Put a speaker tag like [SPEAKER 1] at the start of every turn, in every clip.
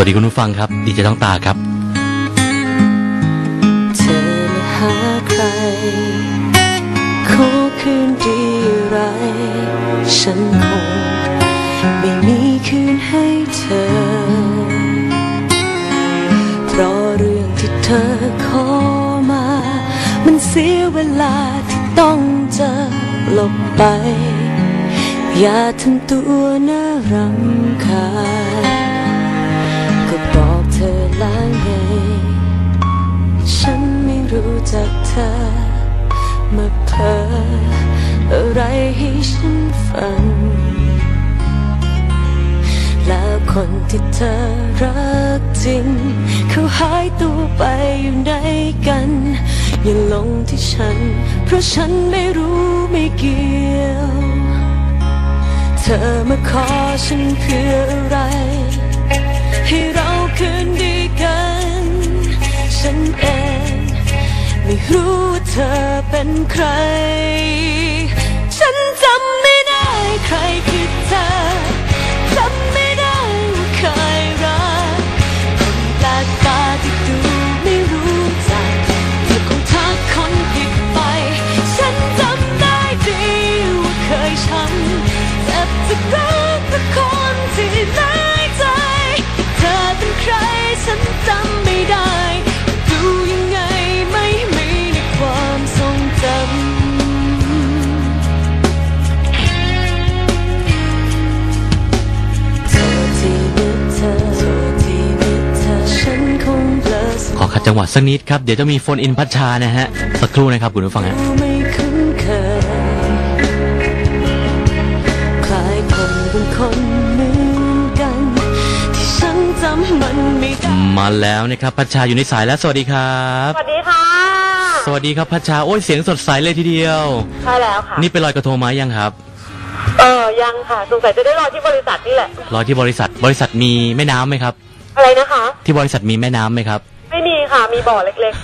[SPEAKER 1] วัสดีคุณผู้ฟังครับดีเจต้องตาครับ
[SPEAKER 2] เธอมาหาใครขอคืนดีไร ฉันคงไม่มีคืนให้เธอ เพราะเรื่องที่เธอขอมา มันเสียเวลาที่ต้องเจอหลบไป อย่าทำตัวน่ารำคาญ ฉัน แล้วคนที่เธอรักจริง เขาหายตัวไปอยู่ไหนกัน อย่าลงที่ฉัน เพราะฉันไม่รู้ไม่เกี่ยว เธอมาขอฉันเพื่ออะไร ให้เราคืนดีกัน ฉันเอง ไม่รู้ว่าเธอเป็นใคร
[SPEAKER 1] ขอขัดจังหวะสักนิดครับ เดี๋ยวจะมีโฟนอินพัชชานะฮะ สักครู่นะครับคุณผู้ฟังฮะ
[SPEAKER 2] ไม่คุ้นเคยคล้ายคนบางคนเหมือนกันที่ฉันจำมันไม่ได้
[SPEAKER 1] มาแล้วนะครับพัชชาอยู่ในสายแล้วสวัสดีครับ
[SPEAKER 3] สวัสดีค่ะ
[SPEAKER 1] สวัสดีครับพัชชาโอ้ยเสียงสดใสเลยทีเดียว
[SPEAKER 3] ใช่แล้วค่ะ
[SPEAKER 1] นี่ไปลอยกระทงมายังครับ
[SPEAKER 3] เออยังค่ะสงสัยจะได้รอที่บริษัทนี่แหละ
[SPEAKER 1] ลอยที่บริษัทบริษัทมีแม่น้ำไหมครับ
[SPEAKER 3] อะไรนะคะ
[SPEAKER 1] ที่บริษัทมีแม่น้ำไหมครับ
[SPEAKER 3] ไม่มี ค่ะ มีบ่อเล็ก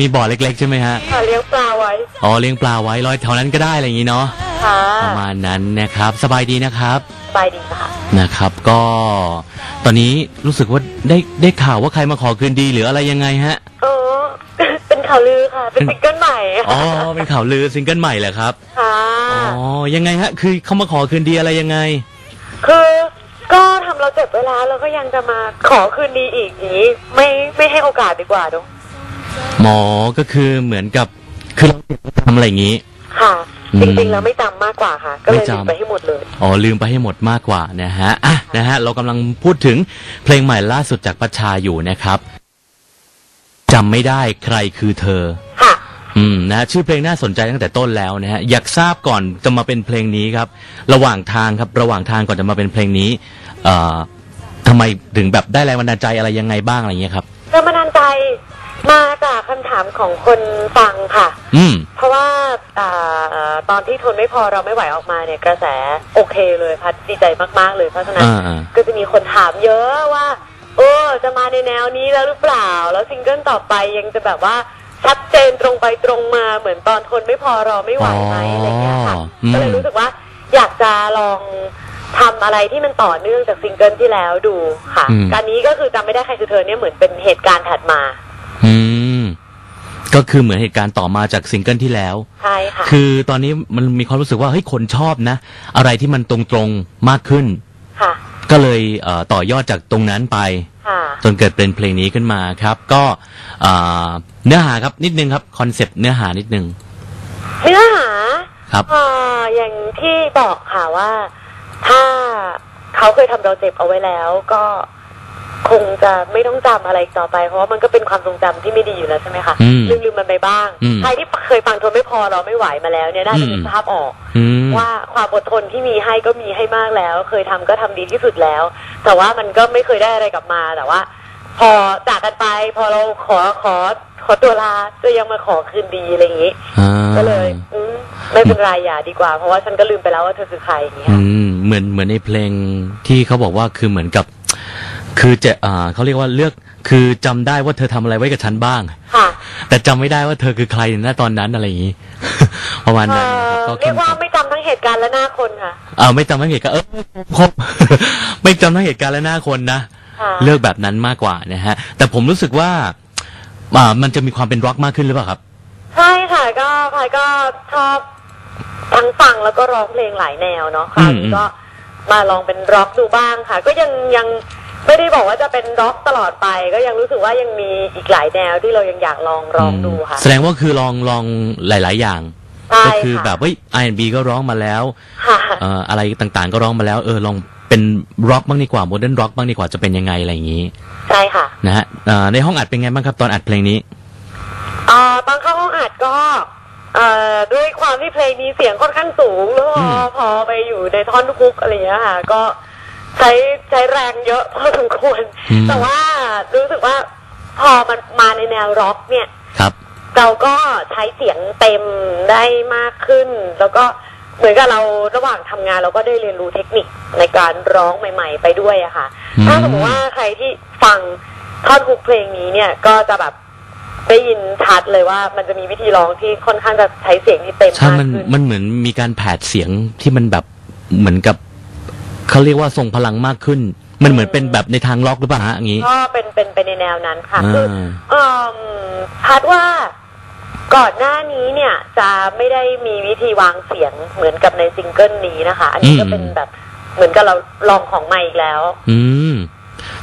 [SPEAKER 1] มีบ่อเล็ก ๆ ใช่ไหมฮะ
[SPEAKER 3] ๆค่ะเลี้ยงปลาไว้
[SPEAKER 1] อ๋อเลี้ยงปลาไว้ลอยแถวนั้นก็ได้อะไรอย่างนี้เนาะ
[SPEAKER 3] ค่ะ
[SPEAKER 1] ประมาณนั้นนะครับ สบายดีนะครับ
[SPEAKER 3] สบายดีค่ะ
[SPEAKER 1] นะครับ ก็ ตอนนี้รู้สึกว่าได้ได้ข่าวว่าใครมาขอคืนดีหรืออะไรยังไงฮะ
[SPEAKER 3] เออ เป็นข่าวลือค่ะ เป็นซิงเกิลใหม่
[SPEAKER 1] อ๋อ
[SPEAKER 3] ค่ะ
[SPEAKER 1] เป็นข่าวลือซิงเกิลใหม่เหรอครับ
[SPEAKER 3] ค่ะ
[SPEAKER 1] อ๋อ ยังไงฮะ คือเขามาขอคืนดีอะไรยังไง
[SPEAKER 3] คือ ก็ทำเราเจ็บไว้แล้วแล้วก็ยังจะมาขอคืนดีอีกอย่างนี้ ไม่ไม่ให้โอกาสดีกว่าดู
[SPEAKER 1] หมอก็คือเหมือนกับคือเราทำอะไรอย่างนี้
[SPEAKER 3] ค่ะ
[SPEAKER 1] อืม
[SPEAKER 3] จริงๆแล้วไม่จำมากกว่าค่ะ ก็เลย
[SPEAKER 1] ไม่จำ
[SPEAKER 3] ลืมไปให้หมดเลย
[SPEAKER 1] อ๋อลืมไปให้หมดมากกว่านะฮะอะนะฮะเรากำลังพูดถึงเพลงใหม่ล่าสุดจากปัชชาอยู่นะครับจำไม่ได้ใครคือเธอ
[SPEAKER 3] ค่ะ
[SPEAKER 1] อืมนะฮะชื่อเพลงน่าสนใจตั้งแต่ต้นแล้วนะฮะอยากทราบก่อนจะมาเป็นเพลงนี้ครับ ระหว่างทางครับ ระหว่างทางก่อนจะมาเป็นเพลงนี้ เอ่อทำไมถึงแบบได้แรงบันดาลใจอะไรยังไงบ้างอะไรเงี้ยครับ
[SPEAKER 3] แรงบันดาลใจมาจากคำถามของคนฟังค่ะ
[SPEAKER 1] อืม
[SPEAKER 3] เพราะว่าอ่าตอนที่ทนไม่พอเราไม่ไหวออกมาเนี่ยกระแสโอเคเลยพัดดีใจมาก ๆ เลยเพราะฉะนั้น
[SPEAKER 1] อ่าอ่า
[SPEAKER 3] ก็จะมีคนถามเยอะว่าเออจะมาในแนวนี้แล้วหรือเปล่า แล้วซิงเกิลต่อไปยังจะแบบว่าชัดเจนตรงไปตรงมาเหมือนตอนทนไม่พอรอไม่ไหวไหมอะไรเงี้ยค่ะ
[SPEAKER 1] อืม
[SPEAKER 3] ก็เลยรู้สึกว่าอยากจะลอง ทำอะไรที่มันต่อเนื่องจากซิงเกิลที่แล้วดูค่ะการนี้ก็คือจำไม่ได้ใครคือเธอเนี่ยเหมือนเป็นเหตุการณ์ถัดมา
[SPEAKER 1] อืม ก็คือเหมือนเหตุการณ์ต่อมาจากซิงเกิลที่แล้ว
[SPEAKER 3] ใช่ค่ะ
[SPEAKER 1] คือตอนนี้มันมีความรู้สึกว่าเฮ้ยคนชอบนะ อะไรที่มันตรงๆมากขึ้น
[SPEAKER 3] ค่ะ
[SPEAKER 1] ก็เลยเอ่อต่อยอดจากตรงนั้นไป
[SPEAKER 3] ค่ะ
[SPEAKER 1] จนเกิดเป็นเพลงนี้ขึ้นมาครับ ก็เอ่อเนื้อหาครับนิดนึงครับคอนเซปต์เนื้อหานิดนึง
[SPEAKER 3] เนื้อหา
[SPEAKER 1] ครับ
[SPEAKER 3] เอ่ออย่างที่บอกค่ะว่า ถ้าเขาเคยทำเราเจ็บเอาไว้แล้ว ก็คงจะไม่ต้องจำอะไรอีกต่อไป เพราะว่ามันก็เป็นความทรงจำที่ไม่ดีอยู่แล้วใช่ไหมคะ
[SPEAKER 1] อืม
[SPEAKER 3] ลืมลืมมันไปบ้าง
[SPEAKER 1] อืม
[SPEAKER 3] ใครที่เคยฟังทนไม่พอเราไม่ไหวมาแล้วเนี่ยน่าจะ
[SPEAKER 1] อืม
[SPEAKER 3] มีภาพออก
[SPEAKER 1] อืม
[SPEAKER 3] ว่าความอดทนที่มีให้ก็มีให้มากแล้ว เคยทำก็ทำดีที่สุดแล้ว แต่ว่ามันก็ไม่เคยได้อะไรกลับมาแต่ว่า พอจากกันไป พอเราขอขอขอตัวลาก็ยังมาขอคืนดีอะไรอย่างนี้
[SPEAKER 1] อ่า
[SPEAKER 3] ก็เลยอืมไม่เป็นไรอย่าดีกว่า เพราะว่าฉันก็ลืมไปแล้วว่าเธอคือใครอย่างเงี้ย
[SPEAKER 1] อืมเหมือนเหมือนในเพลงที่เขาบอกว่าคือเหมือนกับ คือจะอ่าเขาเรียกว่าเลือกคือจำได้ว่าเธอทำอะไรไว้กับฉันบ้าง
[SPEAKER 3] ค่ะ
[SPEAKER 1] แต่จำไม่ได้ว่าเธอคือใครณตอนนั้นอะไรอย่างนี้ประมาณ
[SPEAKER 3] เอ่
[SPEAKER 1] นั้นนะครับ
[SPEAKER 3] อ
[SPEAKER 1] ก็
[SPEAKER 3] เรียกว่าไม่จำทั้งเหตุการณ์และหน้าคนค่ะ
[SPEAKER 1] เออไม่จำทั้งเหตุการณ์เออครบไม่จำทั้งเหตุการณ์และหน้าคนนะ
[SPEAKER 3] คค่ะ
[SPEAKER 1] เลือกแบบนั้นมากกว่านะฮะ แต่ผมรู้สึกว่าอ่ามันจะมีความเป็นร็อกมากขึ้นหรือเปล่าครับ
[SPEAKER 3] ใช่ค่ะ ก็พายก็ชอบทั้งฟังแล้วก็ร้องเพลงหลายแนวเนาะคราวนี้
[SPEAKER 1] อืม
[SPEAKER 3] ก็มาลองเป็นร็อกดูบ้างค่ะ ก็ยังยังไม่ได้บอกว่าจะเป็นร็อกตลอดไป ก็ยังรู้สึกว่ายังมีอีกหลายแนวที่เรายังอยากลองร้องดูค่ะ
[SPEAKER 1] แสดงว่าคือลองลองหลาย ๆ อย่าง
[SPEAKER 3] ใช่
[SPEAKER 1] ก็คือ
[SPEAKER 3] ค่ะ
[SPEAKER 1] แบบเฮ้ย R&B ก็ร้องมาแล้ว
[SPEAKER 3] ค่ะ
[SPEAKER 1] เอ่ออะไรต่างๆ ก็ร้องมาแล้วเออลอง เป็นร็อกบ้างดีกว่าโมเดิร์นร็อกบ้างดีกว่าจะเป็นยังไงอะไรอย่างนี้
[SPEAKER 3] ใช่ค่ะ
[SPEAKER 1] นะฮะเอ่อในห้องอัดเป็นไงบ้างครับ ตอนอัดเพลงนี้
[SPEAKER 3] เอ่อตอนเข้าห้องอัดก็เอ่อด้วยความที่เพลงนี้เสียงค่อนข้างสูงแล้วพ
[SPEAKER 1] อื
[SPEAKER 3] อ
[SPEAKER 1] ม
[SPEAKER 3] พอไปอยู่ในท่อนฮุกอะไรอย่างเงี้ยค่ะ ก็ใช้ใช้แรงเยอะพอสมควร
[SPEAKER 1] อืม
[SPEAKER 3] แต่ว่ารู้สึกว่าพอมันมาในแนวร็อกเนี่ย
[SPEAKER 1] ครับ
[SPEAKER 3] เราก็ใช้เสียงเต็มได้มากขึ้น แล้วก็ เหมือนกับเราระหว่างทำงานเราก็ได้เรียนรู้เทคนิคในการร้องใหม่ ๆ ไปด้วยอะค่ะ
[SPEAKER 1] อืม
[SPEAKER 3] ถ้าสมมติว่าใครที่ฟังท่อนฮุกเพลงนี้เนี่ยก็จะแบบได้ยินชัดเลยว่ามันจะมีวิธีร้องที่ค่อนข้างจะใช้เสียงที่เต็ม
[SPEAKER 1] ใช่
[SPEAKER 3] มาก
[SPEAKER 1] มัน
[SPEAKER 3] ขึ้น
[SPEAKER 1] มันเหมือนมีการแผดเสียงที่มันแบบเหมือนกับเขาเรียกว่าทรงพลังมากขึ้น มันเหมือนเป็นแบบในทางล็อกหรือเปล่าฮะอย่างนี้
[SPEAKER 3] ก็เป็นเป็นไปในแนวนั้นค่ะ
[SPEAKER 1] อ่า
[SPEAKER 3] คือเอ่อพัดว่า ก่อนหน้านี้เนี่ยจะไม่ได้มีวิธีวางเสียงเหมือนกับในซิงเกิลนี้นะคะ อันนี้ก็เป็นแบบเหมือนกับเราลองของใหม่อีกแล้ว
[SPEAKER 1] อืม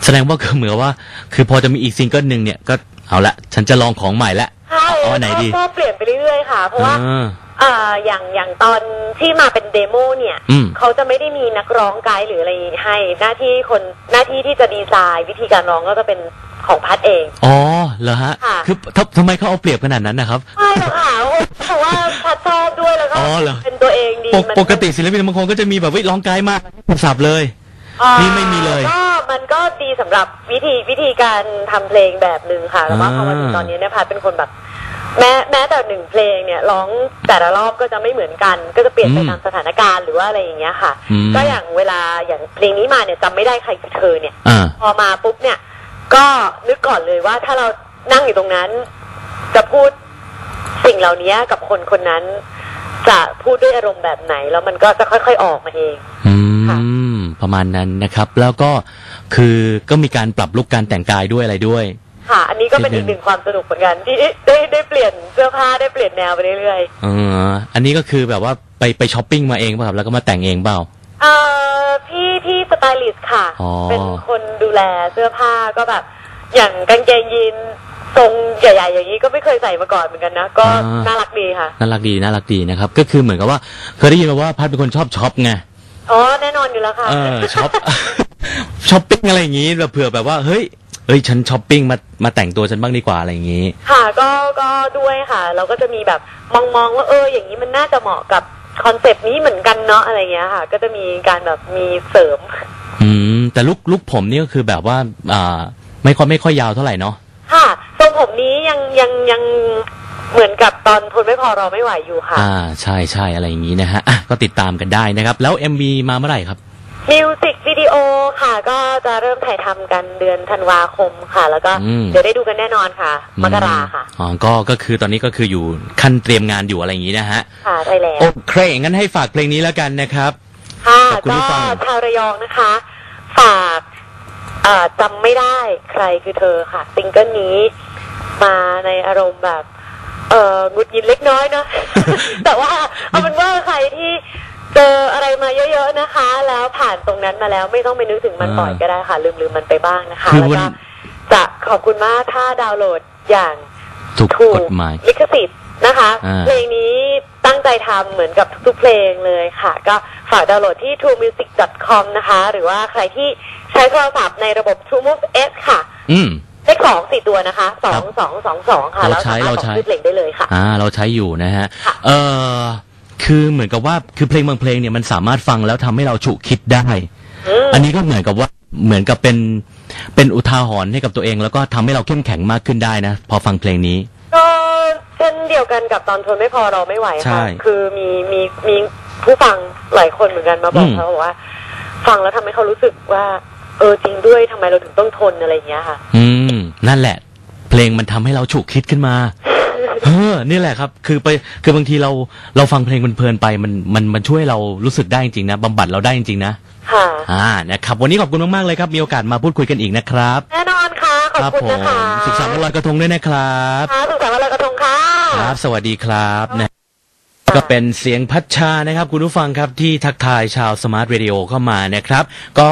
[SPEAKER 1] แสดงว่าคือเหมือนว่า คือพอจะมีอีกซิงเกิลหนึ่งเนี่ยก็เอาละ ฉันจะลองของใหม่ละ
[SPEAKER 3] ใช่
[SPEAKER 1] เอาอันไหนดี
[SPEAKER 3] ก็เปลี่ยนไปเรื่อยๆค่ะ เพราะว่า
[SPEAKER 1] อ่า
[SPEAKER 3] เอ่ออย่างอย่างตอนที่มาเป็นเดโมเนี่ย
[SPEAKER 1] อืม
[SPEAKER 3] เขาจะไม่ได้มีนักร้องไกด์หรืออะไรให้ หน้าที่คนหน้าที่ที่จะดีไซน์วิธีการร้องก็จะเป็นของพัดเอง
[SPEAKER 1] อ๋อเหรอฮะ
[SPEAKER 3] ค่ะ
[SPEAKER 1] คือทำทำไมเขาเอาเปรียบขนาดนั้นนะครับ
[SPEAKER 3] ใช่หรอกค่ะเพราะว่าพัดชอบด้วยแล้วก็
[SPEAKER 1] อ๋อเหรอ
[SPEAKER 3] เป็นตัวเองดี
[SPEAKER 1] ปก
[SPEAKER 3] มัน
[SPEAKER 1] ปกติศิลปินบางคนก็จะมีแบบว่าร้องไกลมากสับเลย
[SPEAKER 3] อ่า
[SPEAKER 1] นี่ไม่มีเลย
[SPEAKER 3] ก็มันก็ดีสำหรับวิธีวิธีการทำเพลงแบบหนึ่งค่ะแล้วว่า
[SPEAKER 1] อ่า
[SPEAKER 3] พอมาถึงตอนนี้เนี่ยพัดเป็นคนแบบ แม้แม้แต่หนึ่งเพลงเนี่ยร้องแต่ละรอบก็จะไม่เหมือนกัน ก็จะเปลี่ยนไปตามสถานการณ์หรือว่าอะไรอย่างเงี้ยค่ะ
[SPEAKER 1] อืม
[SPEAKER 3] ก็อย่างเวลาอย่างเพลงนี้มาเนี่ยจำไม่ได้ใครคือเธอเนี่ย
[SPEAKER 1] อ่า
[SPEAKER 3] พอมาปุ๊บเนี่ย ก็นึกก่อนเลยว่าถ้าเรานั่งอยู่ตรงนั้น จะพูดสิ่งเหล่านี้กับคนคนนั้น จะพูดด้วยอารมณ์แบบไหน แล้วมันก็จะค่อย ๆออกมาเอง
[SPEAKER 1] อื
[SPEAKER 3] ค่ะ
[SPEAKER 1] มประมาณนั้นนะครับ แล้วก็คือก็มีการปรับลุกการแต่งกายด้วยอะไรด้วย
[SPEAKER 3] ค่ะ อันนี้ก็เป็น
[SPEAKER 1] นิ
[SPEAKER 3] อี
[SPEAKER 1] ดนึง
[SPEAKER 3] กหนึ่งความสนุกเหมือนกันที่ได้ได้เปลี่ยนเสื้อผ้าได้เปลี่ยนแนวไปเรื่อย
[SPEAKER 1] เอออันนี้ก็คือแบบว่าไปไปช้อปปิ้งมาเองป่ะครับแล้วก็มาแต่งเองเปล่า
[SPEAKER 3] ๆเอ่อพี่พี่สไตลิสต์ค่ะ
[SPEAKER 1] อ๋อ
[SPEAKER 3] เป็นคนดูแลเสื้อผ้าก็แบบ อย่างกางเกงยีนทรงใหญ่ๆอย่างนี้ก็ไม่เคยใส่มาก่อนเหมือนกันนะ ก็น่ารักดีค่ะ
[SPEAKER 1] น่ารักดีน่ารักดีนะครับ ก็คือเหมือนกับว่าเคยได้ยินมาว่าพัดเป็นคนชอบช็อปไง
[SPEAKER 3] อ๋อแน่นอนอยู่แล้วค่ะ
[SPEAKER 1] เออช็อปช้อปปิ้งอะไรอย่างงี้แบบเผื่อแบบว่าเฮ้ย เฮ้ยฉันช้อปปิ้งมามาแต่งตัวฉันบ้างดีกว่าอะไรอย่างงี้
[SPEAKER 3] ค่ะก็ก็ด้วยค่ะ เราก็จะมีแบบมองมองๆว่าเอออย่างนี้มันน่าจะเหมาะกับคอนเซปต์นี้เหมือนกันเนาะอะไรเงี้ยค่ะ ก็จะมีการแบบมีเสริม
[SPEAKER 1] อืม แต่ลุกลุกผมนี่ก็คือแบบว่า อ่า ไม่ค่อยไม่ค่อยยาวเท่าไหร่เนาะ
[SPEAKER 3] ค่ะทรงผมนี้ยังยังยังเหมือนกับตอนทนไม่พอรอไม่ไหวอยู่ค่ะ
[SPEAKER 1] อ่า ใช่ใช่อะไรอย่างงี้นะฮะอะก็ติดตามกันได้นะครับ แล้ว MV มาเมื่อไหร่ครับ
[SPEAKER 3] มิวสิกวิดีโอค่ะ ก็จะเริ่มถ่ายทำกันเดือนธันวาคมค่ะ แล้วก็
[SPEAKER 1] อืม
[SPEAKER 3] เดี๋ยวได้ดูกันแน่นอนค่ะมกราค่ะ
[SPEAKER 1] อ๋อก็ก็คือตอนนี้ก็คืออยู่ขั้นเตรียมงานอยู่อะไรอย่างงี้นะฮะ
[SPEAKER 3] ค่ะได้แล้ว
[SPEAKER 1] โอเค งั้นให้ฝากเพลงนี้แล้วกันนะครับ
[SPEAKER 3] ค่ะ
[SPEAKER 1] ขอบคุณ
[SPEAKER 3] ก็
[SPEAKER 1] ผู้ฟัง
[SPEAKER 3] ชาวระยองนะคะ ฝากเอ่อจำไม่ได้ใครคือเธอค่ะซิงเกิลนี้มาในอารมณ์แบบ เอ่อหงุดหงิดเล็กน้อยเนอะแต่ว่าเอาเป็นว่าใครที่เจออะไรมาเยอะๆ นะคะ แล้วผ่านตรงนั้นมาแล้วไม่ต้องไปนึกถึงมัน
[SPEAKER 1] อ่า
[SPEAKER 3] บ่อยก็ได้ค่ะ ลืมๆมันไปบ้างนะคะ
[SPEAKER 1] คือ
[SPEAKER 3] แล้ว
[SPEAKER 1] วัน
[SPEAKER 3] ก็จะขอบคุณมากถ้าดาวน์โหลดอย่าง
[SPEAKER 1] ถูก
[SPEAKER 3] ถู
[SPEAKER 1] ก
[SPEAKER 3] ก
[SPEAKER 1] ฎหมาย
[SPEAKER 3] ลิขสิทธิ์นะคะ
[SPEAKER 1] อ่า
[SPEAKER 3] เพลงนี้ตั้งใจทำเหมือนกับทุกๆเพลงเลยค่ะ ก็ฝากดาวน์โหลดที่ truemusic.com นะคะ หรือว่าใครที่ใช้โทรศัพท์ในระบบ True Move S ค่ะ
[SPEAKER 1] อืม
[SPEAKER 3] เลขสองสี่ตัวนะคะสองสองสองสองค่ะ
[SPEAKER 1] เรา
[SPEAKER 3] แล้ว
[SPEAKER 1] ใช้
[SPEAKER 3] สามารถ
[SPEAKER 1] เรา
[SPEAKER 3] ส่
[SPEAKER 1] ใช้
[SPEAKER 3] งชื่อเพลงได้เลยค่ะ
[SPEAKER 1] อ่า เราใช้อยู่นะฮะ
[SPEAKER 3] ค่ะ
[SPEAKER 1] เออ คือเหมือนกับว่าคือเพลงบางเพลงเนี่ยมันสามารถฟังแล้วทำให้เราฉุกคิดได้
[SPEAKER 3] อืม
[SPEAKER 1] อันนี้ก็เหมือนกับว่าเหมือนกับเป็นเป็นอุทาหรณ์ให้กับตัวเอง แล้วก็ทำให้เราเข้มแข็งมากขึ้นได้นะ พอฟังเพลงนี้
[SPEAKER 3] ก็เช่นเดียวกันกับตอนทนไม่พอเราไม่ไหว
[SPEAKER 1] ใช่
[SPEAKER 3] ค่ะคือมีมีมีผู้ฟังหลายคนเหมือนกันมาบอก
[SPEAKER 1] อืม
[SPEAKER 3] เขาบอกว่า ฟังแล้วทำให้เขารู้สึกว่า เออจริงด้วยทำไมเราถึงต้องทนอะไรอย่างเงี้ยค่ะ
[SPEAKER 1] อืมนั่นแหละ เพลงมันทำให้เราฉุกคิดขึ้นมา เออนี่แหละครับ คือไปคือบางทีเราเราฟังเพลงเพลินๆไปมันมันมันช่วยเรารู้สึกได้จริงๆนะบำบัดเราได้จริงๆนะ
[SPEAKER 3] ค่ะ
[SPEAKER 1] อ่านะครับวันนี้ขอบคุณมากๆเลยครับ มีโอกาสมาพูดคุยกันอีกนะครับ
[SPEAKER 3] แน่นอนค่ะ ขอบ
[SPEAKER 1] ครั
[SPEAKER 3] คุณ
[SPEAKER 1] ผม
[SPEAKER 3] นะคะ
[SPEAKER 1] สุขสันต์วันลอยกระทงด้วยนะครับ
[SPEAKER 3] ค่ะสุขสันต์วันลอยกระทงค่ะ
[SPEAKER 1] ครับ สวัสดีครับนะก็เป็นเสียงพัชชานะครับ คุณผู้ฟังครับที่ทักทายชาวสมาร์ทเรดิโอเข้ามานะครับ ก็